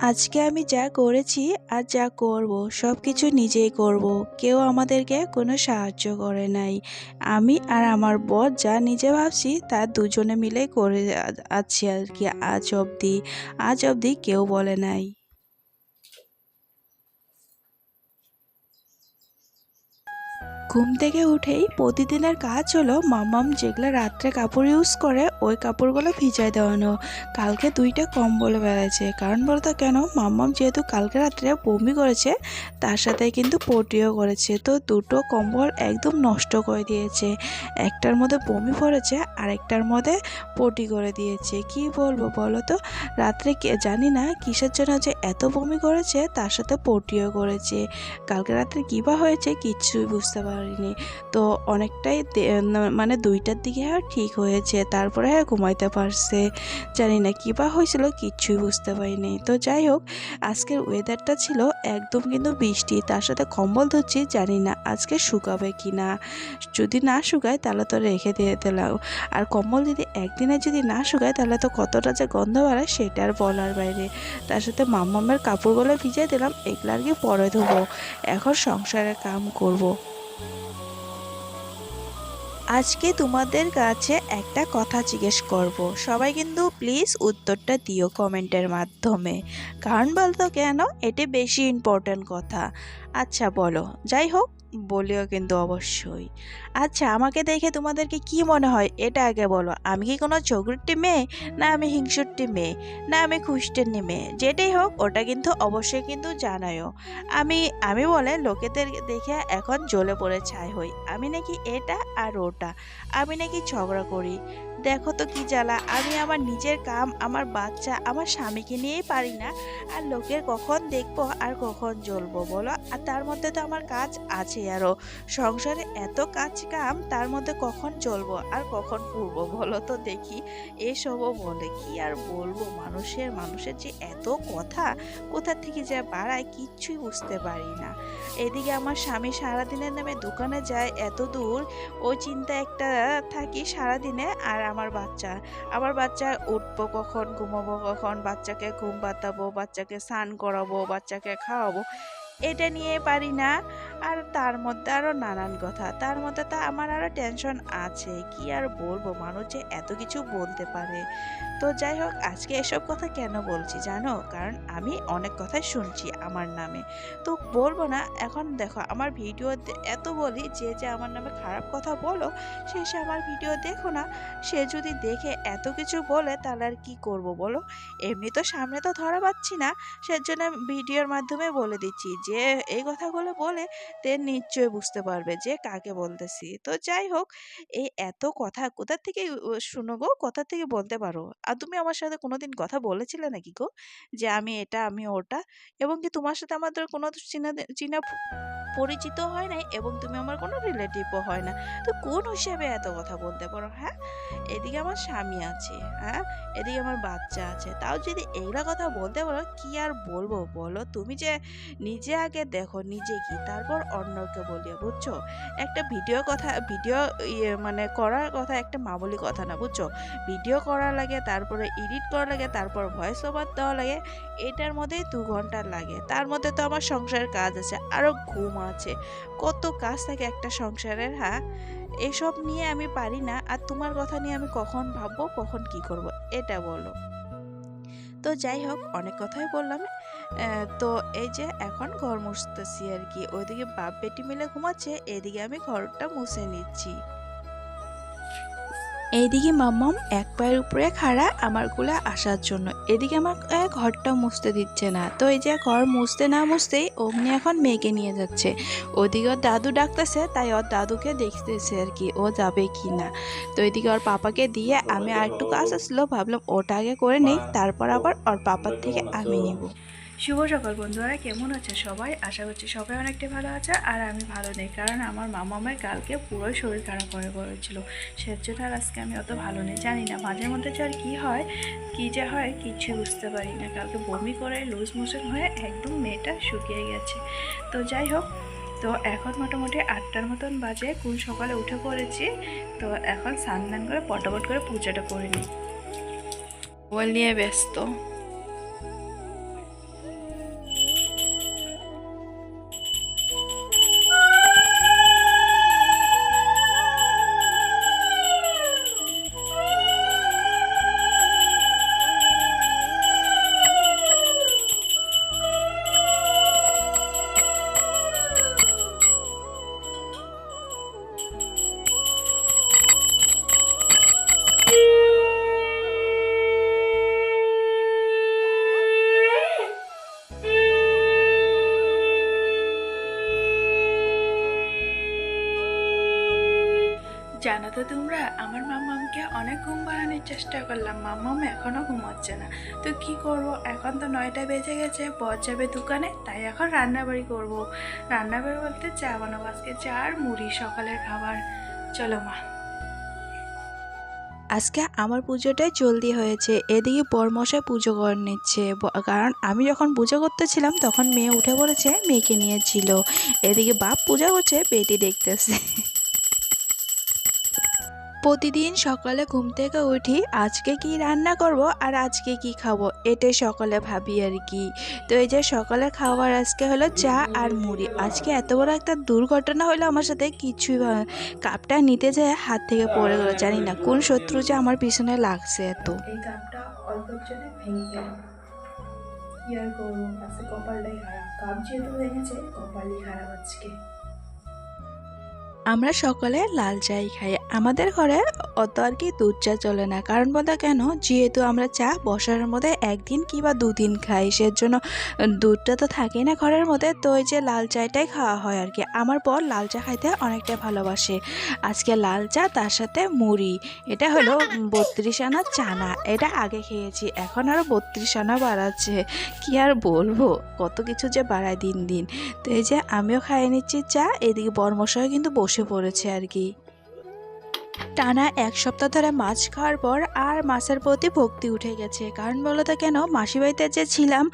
আজকে আমি যা করেছি আর যা করব সব কিছু নিজেই করব। কেউ আমাদেরকে কোনো সাহায্য করে নাই। আমি আর আমার বর যা নিজে ভাবছি, তা দুজনে মিলে করে আছি আর কি আজ অবধি। আজ অবধি কেউ বলে নাই। ঘুম থেকে উঠেই প্রতিদিনের কাজ হলো মামাম যেগুলো রাত্রে কাপড় ইউজ করে, ওই কাপড়গুলো ভিজায় দেওয়ানো। কালকে দুইটা কম্বল বেড়েছে। কারণ বলতো কেন? মাম্মাম যেহেতু কালকে রাত্রে বমি করেছে, তার সাথে কিন্তু পটিও করেছে। তো দুটো কম্বল একদম নষ্ট করে দিয়েছে। একটার মধ্যে বমি পড়েছে আর একটার মধ্যে পটি করে দিয়েছে। কি বলব বলো তো? রাত্রে জানি না কিসের জন্য যে এত বমি করেছে, তার সাথে পটিও করেছে। কালকে রাত্রে কী বা হয়েছে কিচ্ছুই বুঝতে পারিনি। তো অনেকটাই মানে দুইটার দিকে হ্যাঁ ঠিক হয়েছে। তারপরে হ্যাঁ ঘুমাইতে পারছে। জানি না কী বা হয়েছিল কিচ্ছুই বুঝতে পারিনি। তো যাই হোক, আজকের ওয়েদারটা ছিল একদম কিন্তু বৃষ্টি। তার সাথে কম্বল ধরছি, জানি না আজকে শুকাবে কি না যদি না শুকায়, তাহলে তো রেখে দিয়ে দিলাম। আর কম্বল যদি একদিনে যদি না শুকায়, তাহলে তো কতটা যে গন্ধ বাড়ায় সেটা আর বলার বাইরে। তার সাথে মাম্মামের কাপড়গুলো ভিজিয়ে দিলাম, এগুলো আর কি পরে ধোবো। এখন সংসারের কাম করব। আজকে তোমাদের কাছে একটা কথা জিজ্ঞেস করব। সবাই কিন্তু প্লিজ উত্তরটা দিও কমেন্টের মাধ্যমে। কারণ বলতো কেন? এটি বেশি ইম্পর্ট্যান্ট কথা। আচ্ছা বলো, যাই হোক। বলিও কিন্তু অবশ্যই। আচ্ছা আমাকে দেখে তোমাদেরকে কি মনে হয়? এটা আগে বলো। আমি কি কোনো চৌগুরটি মেয়ে? না আমি হিংসুরটি মেয়ে? না আমি খুশটের মেয়ে? যেটাই হোক, ওটা কিন্তু অবশ্যই কিন্তু জানায়ও। আমি আমি বলে লোকেদের দেখে এখন জ্বলে পড়ে ছাই হই। আমি নাকি এটা আর ওটা। আমি নাকি ঝগড়া করি। দেখো তো কি জ্বালা, আমি আমার নিজের কাম, আমার বাচ্চা, আমার স্বামীকে নিয়েই পারি না। আর লোকের কখন দেখব আর কখন জ্বলবো বলো? আর তার মধ্যে তো আমার কাজ আছে আরও সংসারে এত কাজ কাম, তার মধ্যে কখন চলবো আর কখন পুরবো বলো তো দেখি। এসবও বলে কি আর বলব? মানুষের মানুষের যে এত কথা, কোথা থেকে যে বাড়ায় কিচ্ছুই বুঝতে পারি না। এদিকে আমার স্বামী সারাদিনের নামে দোকানে যায়, এত দূর। ওই চিন্তা একটা থাকি সারাদিনে, আর আমার বাচ্চা। আমার বাচ্চা উঠবো কখন, ঘুমাবো কখন, বাচ্চাকে ঘুম পাতাবো, বাচ্চাকে স্নান করাবো, বাচ্চাকে খাওয়াবো। এটা নিয়ে পারি না। আর তার মধ্যে আরও নানান কথা। তার মধ্যে তো আমার আরও টেনশন আছে। কি আর বলব? মানুষ যে এত কিছু বলতে পারে। তো যাই হোক, আজকে এসব কথা কেন বলছি জানো? কারণ আমি অনেক কথাই শুনছি আমার নামে। তো বলব না। এখন দেখো, আমার ভিডিও এত বলি যে যে আমার নামে খারাপ কথা বলো, সে সে আমার ভিডিও দেখো না। সে যদি দেখে এত কিছু বলে, তাহলে আর কি করব বলো? এমনি তো সামনে তো ধরা পাচ্ছি না। সেজন্য ভিডিওর মাধ্যমে বলে দিচ্ছি যে এই কথাগুলো বলে তে নিশ্চয়ই বুঝতে পারবে যে কাকে বলতেছি। তো যাই হোক, এই এত কথা কোথা থেকে শুনো গো? কোথা থেকে বলতে পারো? আর তুমি আমার সাথে কোনোদিন কথা বলেছিলে নাকি গো? যে আমি এটা, আমি ওটা? এবং কি তোমার সাথে আমাদের কোনো চিনা চিনা পরিচিত হয় নাই এবং তুমি আমার কোনো রিলেটিভও হয় না। তো কোন হিসেবে এত কথা বলতে পারো হ্যাঁ? এদিকে আমার স্বামী আছে হ্যাঁ? এদিকে আমার বাচ্চা আছে। তাও যদি এইগুলা কথা বলতে পারো, কি আর বলব বলো? তুমি যে নিজে আগে দেখো নিজে কি তারপর অন্যকে বলিও, বুঝছ? একটা ভিডিও কথা, ভিডিও ইয়ে মানে করার কথা একটা মামুলি কথা না, বুঝছ? ভিডিও করা লাগে, তারপরে এডিট করা লাগে, তারপর ভয়েস ওভার দেওয়া লাগে, এটার মধ্যেই দু ঘণ্টা লাগে। তার মধ্যে তো আমার সংসারের কাজ আছে আরও ঘুম আছে। কত কাজ থাকে একটা সংসারের হ্যাঁ? এসব নিয়ে আমি পারি না, আর তোমার কথা নিয়ে আমি কখন ভাববো, কখন কি করব, এটা বলো। তো যাই হোক, অনেক কথাই বললাম তো এই যে এখন ঘর মুছতেছি আর কি। ওইদিকে বাপ বেটি মিলে ঘুমাচ্ছে এদিকে আমি ঘরটা মুছে নিচ্ছি। এইদিকে মাম্মাম এক পায়ের উপরে খাড়া আমার কোলে আসার জন্য। এদিকে আহ, ঘরটা মুছতে দিচ্ছে না। তো এই যে ঘর মুছতে না মুছতেই অমনি এখন মেয়েকে নিয়ে যাচ্ছে। ওদিকে ওর দাদু ডাকতেছে তাই ওর দাদুকে দেখতেছে আর কি ও যাবে কি না। তো এদিকে ওর পাপাকে দিয়ে আমি আর একটু কাজ আসলো ভাবলাম ওটা আগে করে নেই তারপর আবার ওর পাপার থেকে আমি নিব। শুভ সকাল বন্ধুরা, কেমন আছে সবাই? আশা করছি সবাই অনেকটাই ভালো আছে আর আমি ভালো নেই, কারণ আমার মামামের কালকে পুরোই শরীর খারাপ হয়ে পড়েছিল সেজন্য আর আজকে আমি অত ভালো নেই, জানি না, মাঝে মধ্যে যে আর কী হয়, কী যে হয় কিছুই বুঝতে পারি না। কালকে বমি করে লুজ মোশন হয়ে একদম মেয়েটা শুকিয়ে গেছে। তো যাই হোক, তো এখন মোটামুটি আটটার মতন বাজে, কোন সকালে উঠে পড়েছি, তো এখন স্নান করে পটাপট করে পূজাটা করে নিই। মোবাইল নিয়ে ব্যস্ত। তো তোমরা, আমার মাম্মামকে অনেক ঘুম পাড়ানোর চেষ্টা করলাম। মাম্মাম এখনও ঘুমাচ্ছে না। তো কি করব? এখন তো নয়টা বেজে গেছে, বর যাবে দোকানে, তাই এখন রান্নাবাড়ি করব। রান্নাবাড়ি বলতে চা বানাবো, আজকে চা আর মুড়ি, সকালের খাবার। চলো মা। আজকে আমার পুজোটাই জলদি হয়েছে, এদিকে বরমশাই পুজো করে নিচ্ছে। কারণ আমি যখন পুজো করতেছিলাম, তখন মেয়ে উঠে পড়েছে, মেয়েকে নিয়েছিল এদিকে বাপ পূজা করছে বেটি দেখতেছে। প্রতিদিন সকালে ঘুম থেকে উঠি, আজকে কি রান্না করব আর আজকে কি খাব? এটাই সকালে ভাবি আর কি। তো এই যে সকালে খাবার আজকে হলো চা আর মুড়ি। আজকে এত বড় একটা দুর্ঘটনা হলো আমার সাথে কিছুই কাপটা নিতে যায় হাত থেকে পড়ে গেলো, জানি না কোন শত্রু যে আমার পিছনে লাগছে এত। কপালটাই খারাপ। কাপ যেহেতু ভেঙেছে, কপালই খারাপ আজকে। আমরা সকলে লাল চাই খাই। আমাদের ঘরে অত আর কি দুধ চা চলে না। কারণ বলতে কেন? যেহেতু আমরা চা বসার মধ্যে একদিন কি বা দুদিন খাই, সেজন্য দুধটা তো থাকেই না ঘরের মধ্যে। তো ওই যে লাল চাটাই খাওয়া হয় আর কি। আমার পর লাল চা খাইতে অনেকটা ভালোবাসে। আজকে লাল চা, তার সাথে মুড়ি। এটা হলো বত্রিশ আনা চানা। এটা আগে খেয়েছি, এখন আরও বত্রিশ আনা বাড়াচ্ছে। কি আর বলব? কত কিছু যে বাড়ায় দিন দিন। তো এই যে আমিও খাইয়ে নিচ্ছি চা। এদিকে বর্মশাও কিন্তু বসে পড়েছে আর কি। টানা এক সপ্তাহ ধরে মাছ খাওয়ার পর আর মাছের প্রতি ভক্তি উঠে গেছে। কারণ বলো তো কেন? মাসি বাড়িতে যে ছিলাম,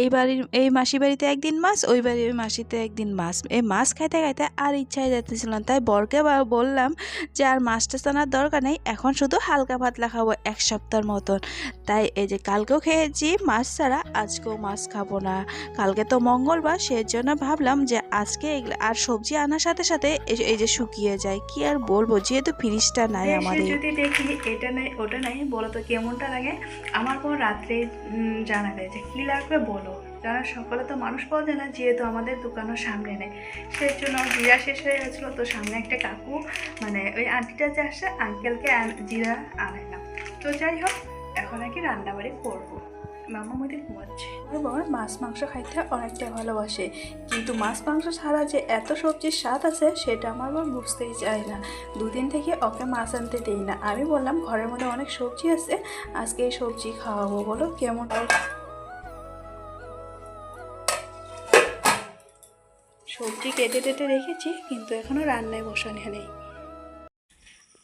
এই বাড়ির, এই মাসি বাড়িতে একদিন মাছ, ওই বাড়ির মাসিতে একদিন মাছ। এই মাছ খাইতে খাইতে আর ইচ্ছাই যাচ্ছিল না। তাই বরকে বললাম যে আর মাছটা টানার দরকার নেই, এখন শুধু হালকা পাতলা খাব এক সপ্তাহের মতন। তাই এই যে কালকেও খেয়েছি মাছ ছাড়া, আজকেও মাছ খাব না। কালকে তো মঙ্গলবার, সেজন্য ভাবলাম যে আজকে আর সবজি আনার সাথে সাথে এই যে শুকিয়ে যায়। কি আর বলব? যেহেতু ফ্রিজটা নাই আমাদের। যদি দেখি এটা নাই ওটা নাই বলো তো কেমনটা লাগে? আমার পর রাত্রে জানা জানাবে যে কী লাগবে বলো। যারা সকালে তো মানুষ পাওয়া যায় না যেহেতু আমাদের দোকানও সামনে নেই। সেই জন্য জিরা শেষ হয়ে গেছিল তো সামনে একটা কাকু মানে ওই আন্টিটা যে আসে আঙ্কেলকে জিরা জিরা আনাইলাম। তো যাই হোক এখন আর কি রান্নাবাড়ি করব। মামা মধ্যে ঘুমাচ্ছে। আমার বর মাছ, মাংস খাইতে অনেকটা ভালোবাসে। কিন্তু মাছ, মাংস ছাড়া যে এত সবজির স্বাদ আছে, সেটা আমার বর বুঝতেই চায় না। দুদিন থেকে ওকে মাছ আনতে দেই না। আমি বললাম, ঘরের মধ্যে অনেক সবজি আছে, আজকে এই সবজি খাওয়াবো। বলো, কেমন? সবজি কেটে টেটে রেখেছি, কিন্তু এখনও রান্নায় বসানো নেই।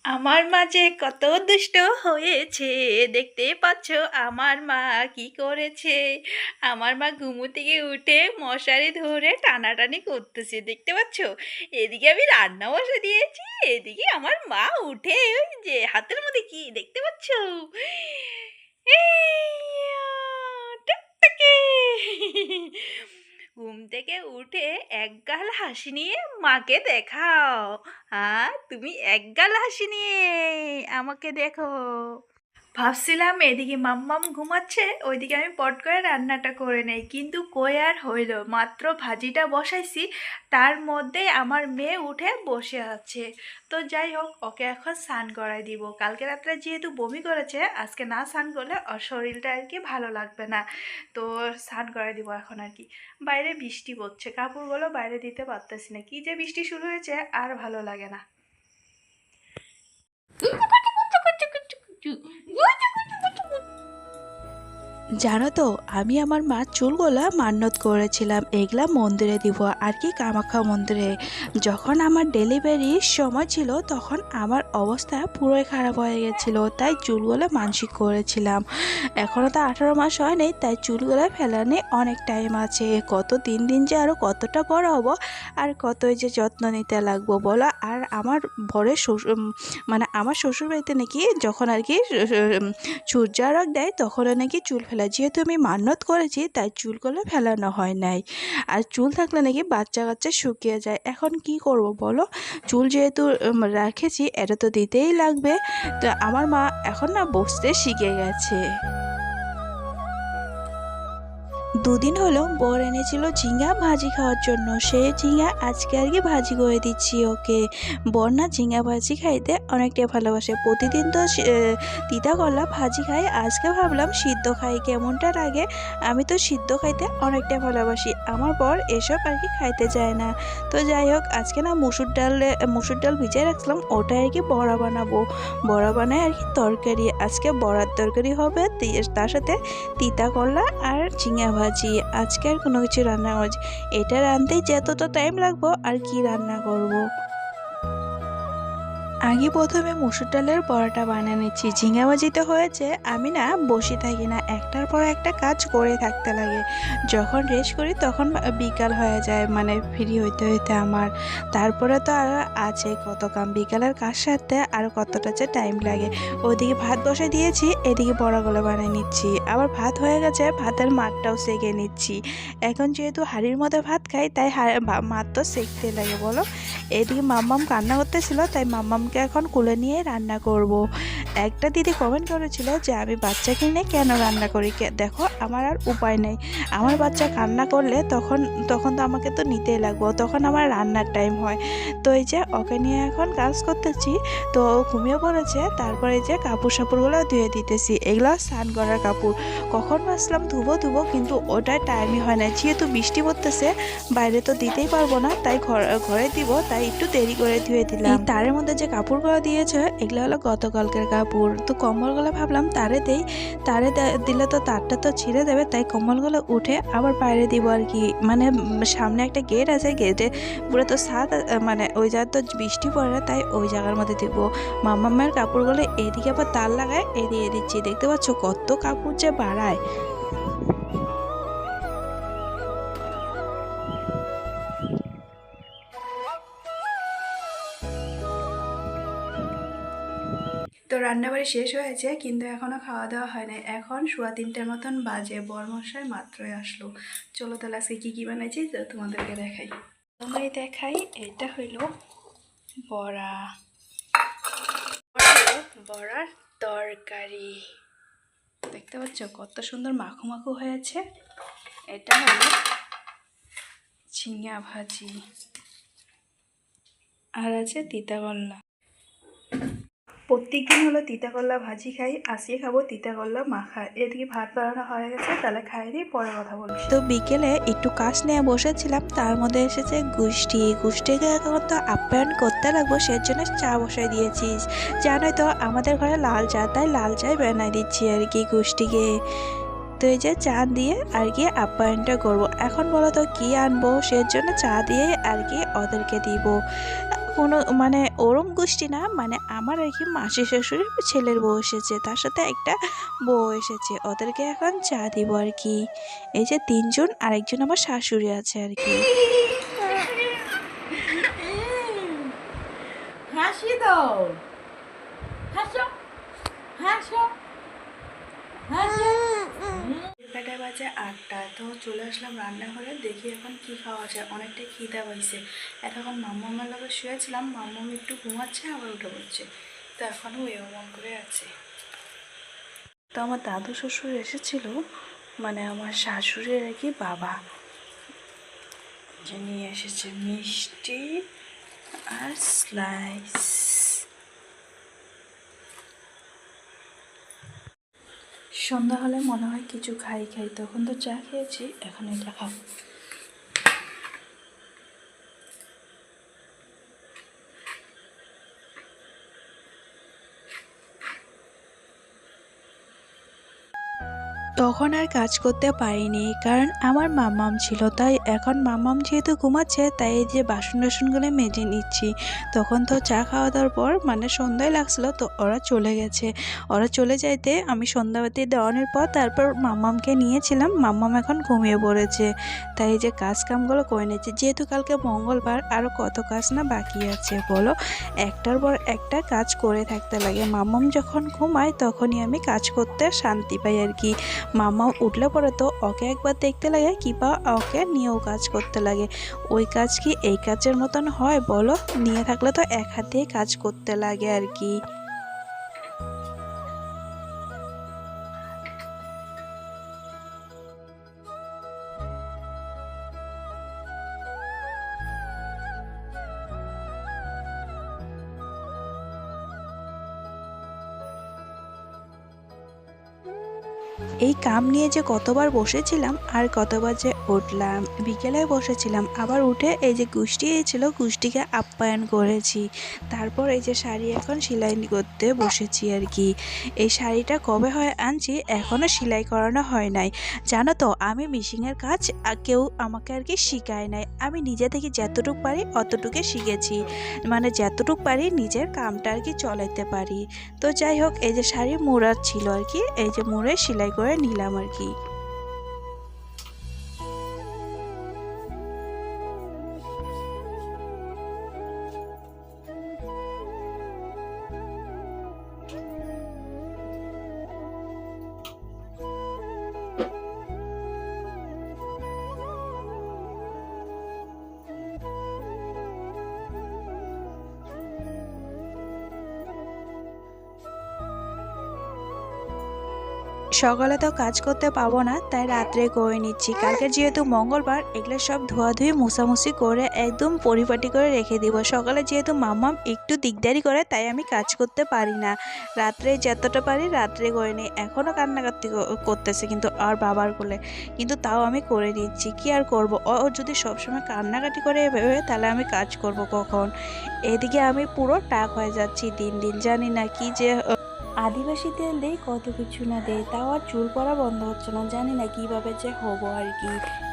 আমার মা যে কত দুষ্ট হয়েছে, দেখতে পাচ্ছ আমার মা কি করেছে। আমার মা ঘুমু থেকে উঠে মশারি ধরে টানাটানি করতেছে, দেখতে পাচ্ছ? এদিকে আমি রান্না বসে দিয়েছি, এদিকে আমার মা উঠে যে হাতের মধ্যে কি দেখতে পাচ্ছ? টুকটুকি। ঘুম থেকে উঠে এক গাল হাসি নিয়ে মাকে দেখাও। হ্যাঁ তুমি এক গাল হাসি নিয়ে আমাকে দেখো। ভাবছিলাম এদিকে মাম্মাম ঘুমাচ্ছে, ওইদিকে আমি পট করে রান্নাটা করে নেই। কিন্তু কই আর হইল? মাত্র ভাজিটা বসাইছি, তার মধ্যে আমার মেয়ে উঠে বসে আছে। তো যাই হোক, ওকে এখন স্নান করাই দিব। কালকে রাত্রে যেহেতু বমি করেছে, আজকে না স্নান করলে ওর শরীরটা আর কি ভালো লাগবে না। তো স্নান করাই দিব এখন আর কি। বাইরে বৃষ্টি পড়ছে, কাপড়গুলো বাইরে দিতে পারতেছি না। কি যে বৃষ্টি শুরু হয়েছে, আর ভালো লাগে না। 就 জানো তো, আমি আমার মার চুলগুলা মান্যত করেছিলাম। এগুলা মন্দিরে দিব, আর কি কামাখ্যা মন্দিরে। যখন আমার ডেলিভারির সময় ছিল, তখন আমার অবস্থা পুরোই খারাপ হয়ে গেছিল, তাই চুলগুলো মানসিক করেছিলাম। এখনও তো আঠারো মাস হয়নি, তাই চুলগুলো ফেলানি অনেক টাইম আছে। কত দিন দিন যে আরও কতটা বড় হব, আর কতই যে যত্ন নিতে লাগবো, বলো। আর আমার বরের শ্বশুর মানে আমার শ্বশুর বাড়িতে নাকি যখন আর কি সূর্যারক দেয় তখন নাকি চুল ফেলা যেহেতু আমি মান্নত করেছি, তাই চুলগুলো ফেলানো হয় নাই। আর চুল থাকলে নাকি বাচ্চা কাচ্চা শুকিয়ে যায়। এখন কি করব বলো? চুল যেহেতু রেখেছি, এটা তো দিতেই লাগবে। তো আমার মা এখন না বসতে শিখে গেছে। দুদিন হলো বর এনেছিল ঝিঙ্গা ভাজি খাওয়ার জন্য। সে ঝিঙ্গা আজকে আর কি ভাজি করে দিচ্ছি ওকে। বর না ঝিঙ্গা ভাজি খাইতে অনেকটাই ভালোবাসে। প্রতিদিন তো তিতা করলা ভাজি খাই আজকে ভাবলাম সিদ্ধ খাই, কেমনটা লাগে? আমি তো সিদ্ধ খাইতে অনেকটাই ভালোবাসি। আমার বর এসব আর কি খাইতে চায় না। তো যাই হোক, আজকে না মুসুর ডাল মুসুর ডাল ভিজিয়ে রাখলাম ওটা আর কি বড়া বানাবো। বড়া বানায় আর কি তরকারি। আজকে বড়ার তরকারি হবে তার সাথে তিতা করলা আর ঝিঙা ভাজি। আজকে আর কোনো কিছু রান্না করছি এটা রাঁধতেই তো টাইম লাগবো আর কি রান্না করব। আগে প্রথমে মুসুর ডালের বড়াটা বানিয়ে নিচ্ছি। ঝিঙা ভাজিতে হয়েছে, আমি না বসে থাকি না, একটার পর একটা কাজ করে থাকতে লাগে। যখন রেস্ট করি তখন বিকাল হয়ে যায় মানে ফ্রি হইতে হইতে আমার। তারপরে তো আর আছে কত কাম, বিকালের কাজ সারতে আর কতটা যে টাইম লাগে। ওইদিকে ভাত বসে দিয়েছি, এদিকে বড়াগুলো বানিয়ে নিচ্ছি। আবার ভাত হয়ে গেছে, ভাতের মাঠটাও সেকে নিচ্ছি। এখন যেহেতু হাঁড়ির মধ্যে ভাত খাই, তাই মাঠ তো সেকতে লাগে, বলো? এদিকে মাম্মাম কান্না করতেছিল, তাই মাম্মামকে এখন কুলে নিয়ে রান্না করব। একটা দিদি কমেন্ট করেছিল যে, আমি বাচ্চাকে নিয়ে কেন রান্না করি? দেখো, আমার আর উপায় নেই। আমার বাচ্চা কান্না করলে তখন তখন তো আমাকে তো নিতেই লাগবো। তখন আমার রান্নার টাইম হয়। তো এই যে, ওকে নিয়ে এখন কাজ করতেছি। তো ঘুমিয়ে পড়েছে। তারপরে যে, কাপড় সাপড়গুলো ধুয়ে দিতেছি। এগুলো স্নান করার কাপড়। কখন ভাবছিলাম ধুবো ধুবো, কিন্তু ওটার টাইমই হয় না। যেহেতু বৃষ্টি পড়তেছে, বাইরে তো দিতেই পারব না। তাই ঘর- দিব। তাই একটু দেরি করে ধুয়ে দিলাম। তারের মধ্যে যে কাপড়গুলো দিয়েছে এগুলো হলো গতকালকের কাপড়। তো কম্বলগুলো ভাবলাম তারে দেই। তারে দিলে তো তারটা তো ছিঁড়ে দেবে তাই কম্বলগুলো উঠে আবার বাইরে দিব আর কি। মানে সামনে একটা গেট আছে গেটে পুরো তো আ- মানে ওই জায়গায় তো বৃষ্টি পড়ে না, তাই ওই জায়গার মধ্যে দিব। মামা মামামের কাপড়গুলো এদিকে আবার তার লাগায় এদিকে দিচ্ছি দেখতে পাচ্ছ কত কাপড় যে বাড়ায়। তো রান্নাবাড়ি শেষ হয়েছে, কিন্তু এখনও খাওয়া দাওয়া হয় নাই। এখন সোয়া তিনটের মতন বাজে, বরমশাই মাত্রই আসলো। চলো তাহলে আজকে কী কী বানাইছি তোমাদেরকে দেখাই। তোমায় দেখাই, এটা হইল বড়া। বড়ার তরকারি। দেখতে পাচ্ছ কত সুন্দর মাখো মাখো হয়েছে। এটা হলো ঝিঙা ভাজি। আর আছে তিতা করলা প্রত্যেক দিন হলো তিতা করলা ভাজি খাই, আজকে খাব তিতা করলা মাখা। এদিকে ভাত বানানো হয়ে গেছে, তাহলে খাই দিই পরে কথা বলছি। তো বিকেলে একটু কাজ নিয়ে বসেছিলাম, তার মধ্যে এসেছে গুষ্টি। গুষ্টিকে এখন তো আপ্যায়ন করতে লাগবো, সেজন্য চা বসাই দিয়েছিস জানোই তো, আমাদের ঘরে লাল চা, তাই লাল চাই বানাই দিচ্ছি আর কি গুষ্টিকে। তো এই যে চা দিয়ে আর কি আপ্যায়নটা করব। এখন বলো তো, কী আনব? সেজন্য চা দিয়ে আর কি ওদেরকে দিব। কোনো মানে ওরম গোষ্ঠী না মানে আমার আর কি মাসি শ্বশুরের ছেলের বউ এসেছে তার সাথে একটা বউ এসেছে ওদেরকে এখন চা দিব আর কি। এই যে তিনজন আরেকজন আমার শাশুড়ি আছে আর কি। হাসি দাও। হাসো হাসো হাসো। বেটা বাজে আটটা, তো চলে আসলাম রান্নাঘরে, দেখি এখন কি খাওয়া যায়। অনেকটাই খিদা পাইছে। এতক্ষণ মাম্মামের লগে শুয়েছিলাম, মাম্মাম একটু ঘুমাচ্ছে, আবার উঠে পড়ছে। তো এখনও অমন করে আছে। তো আমার দাদু শ্বশুর এসেছিল মানে আমার শাশুড়ির আর কি বাবা, যে নিয়ে এসেছে মিষ্টি আর স্লাইস। সন্ধ্যা হলে মনে হয় কিছু খাই খাই। তখন তো চা খেয়েছি এখন এটা খাব তখন আর কাজ করতে পারিনি, কারণ আমার মামাম ছিল। তাই এখন মামাম যেহেতু ঘুমাচ্ছে, তাই এই যে বাসন টাসনগুলো মেজে নিচ্ছি। তখন তো চা খাওয়া দাওয়ার পর মানে সন্ধ্যায় লাগছিল, তো ওরা চলে গেছে। ওরা চলে যাইতে আমি সন্ধ্যাবাতি দেওয়ানোর পর তারপর মামামকে নিয়েছিলাম। মামাম এখন ঘুমিয়ে পড়েছে। তাই এই যে কাজ কামগুলো করে নিয়েছি। যেহেতু কালকে মঙ্গলবার আরও কত কাজ না বাকি আছে, বলো? একটার পর একটা কাজ করে থাকতে লাগে। মামাম যখন ঘুমায়, তখনই আমি কাজ করতে শান্তি পাই আর কি। মামা উঠলে পরে তো ওকে একবার দেখতে লাগে, কিংবা ওকে নিয়েও কাজ করতে লাগে। ওই কাজ কি এই কাজের মতন হয় বলো? নিয়ে থাকলে তো এক হাত দিয়ে কাজ করতে লাগে আর কি। এই কাম নিয়ে যে কতবার বসেছিলাম আর কতবার যে উঠলাম। বিকেলে বসেছিলাম, আবার উঠে এই যে গুষ্টি ছিল গুষ্টিকে আপ্যায়ন করেছি। তারপর এই যে শাড়ি এখন সেলাই করতে বসেছি আর কি। এই শাড়িটা কবে হয় আনছি এখনও সেলাই করানো হয় নাই। জানো তো, আমি মিশিংয়ের কাজ কেউ আমাকে আর কি শিখায় নাই। আমি নিজে থেকে যতটুকু পারি, অতটুকু শিখেছি। মানে যতটুকু পারি, নিজের কামটা আর কি চলাইতে পারি। তো যাই হোক, এই যে শাড়ি মোড়ার ছিল আর কি, এই যে মুড়ে সেলাই করে নিলাম আর কি সকালে তো কাজ করতে পাবো না, তাই রাত্রে করে নিচ্ছি। কালকে যেহেতু মঙ্গলবার, এগুলো সব ধোয়াধুয়ি, মুছামুছি করে একদম পরিপাটি করে রেখে দিব। সকালে যেহেতু মাম্মাম একটু দিকদারি করে, তাই আমি কাজ করতে পারি না। রাত্রে যতটা পারি রাত্রে করে নিই। এখনও কান্নাকাটি করতেছে কিন্তু আর বাবার কোলে। কিন্তু তাও আমি করে নিচ্ছি। কি আর করব? ও যদি সবসময় কান্নাকাটি করে এভাবে, তাহলে আমি কাজ করব কখন? এদিকে আমি পুরো টাক হয়ে যাচ্ছি দিন দিন। জানি না কি যে আদিবাসী তেল দেয় কত কিছু না দেয়, তাও আর চুল পরা বন্ধ হচ্ছে না। জানি না কীভাবে যে হব আর কি।